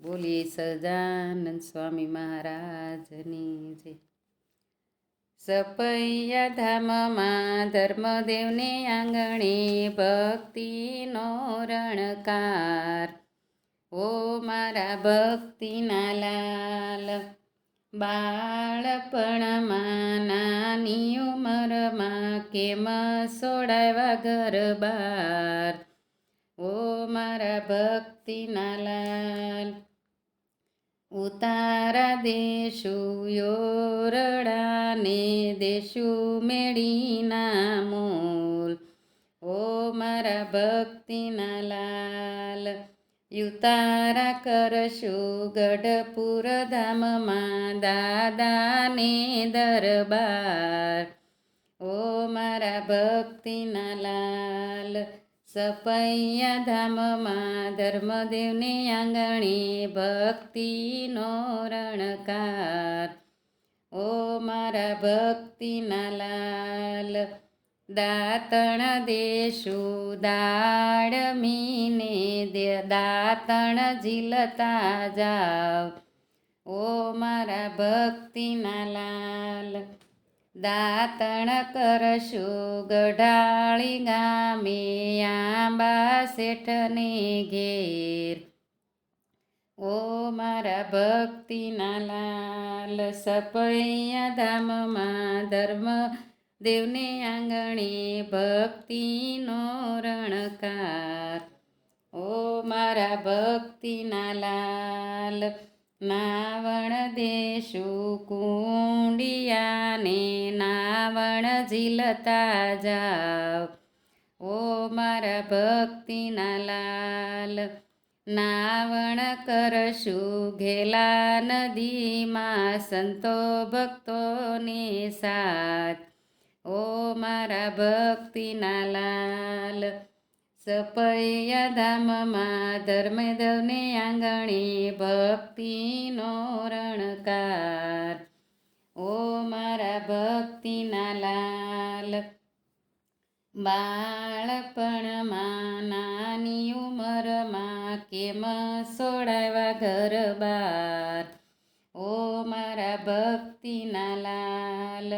બોલીએ સજાનંદ સ્વામી મહારાજની જય. સપૈયા ધામમાં ધર્મદેવને આંગણે ભક્તિનો રણકાર. ઓ મારા ભક્તિના લાલ, બાળપણમાં નાની ઉંમરમાં કેમ સોડાવ્યા ઘર બાર ઓ મારા ભક્તિના લાલ ઉતારા દેશું યોરડાને દેશું મેળીના મૂલ. ઓ મારા ભક્તિના લાલ, યુતારા કરશું ગઢપુર ધામમાં દાદાને દરબાર. ઓ મારા ભક્તિના લાલ સપૈયા ધામમાં ધર્મદેવને આંગણે ભક્તિનો રણકાર ઓ મારા ભક્તિના લાલ દાતણ દેશું દાડમીને દે દાતણ ઝીલતા જાવ ઓ મારા ભક્તિના લાલ દાતણ કરશું ગઢાળી ગામે આંબા શેઠને ઘેર. ઓ મારા ભક્તિના લાલ સપૈયા ધામમાં ધર્મ દેવને આંગણે ભક્તિનો રણકાર. ઓ મારા ભક્તિના લાલ નાવણ દેશું કુંડિયાને નાવણ ઝીલતા જાવ ઓ મારા ભક્તિના લાલ નાવણ કરશું ઘેલા નદીમાં સંતો ભક્તોને સાથ ઓ મારા ભક્તિના લાલ સપૈયા ધામમાં ધર્મદેવને આંગણે ભક્તિનો રણકાર ઓ મારા ભક્તિના લાલ બાળપણમાં નાની ઉંમરમાં કેમ સોડાવ્યા ઘર બાર ઓ મારા ભક્તિના લાલ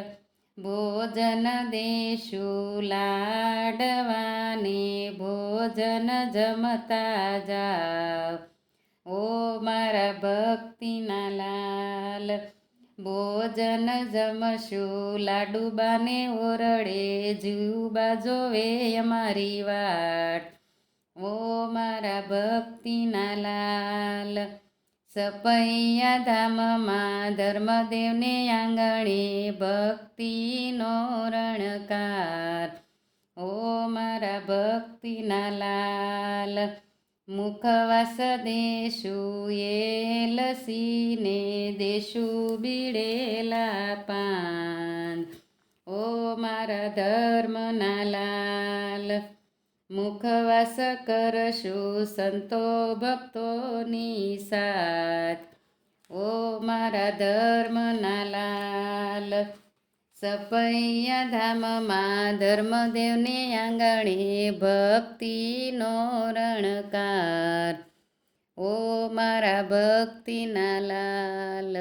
ભોજન દેશું લાડવાને ભોજન જમતા જાવ ઓ મારા ભક્તિના લાલ ભોજન જમશું લાડુબાને ઓરડે જીવબા જોવે અમારી વાટ ઓ મારા ભક્તિના લાલ સપૈયા ધામમાં ધર્મદેવને આંગણે ભક્તિનો રણકાર. ઓ મારા ભક્તિના લાલ, મુખવાસ દેશું, એ લસીને દેશું બીડેલા પાન. ઓ મારા ધર્મના લાલ મુખવાસ કરશું સંતો ભક્તોની સાથ ઓ મારા ધર્મના લાલ સપૈયા ધામમાં ધર્મદેવને આંગણે ભક્તિનો રણકાર ઓ મારા ભક્તિના લાલ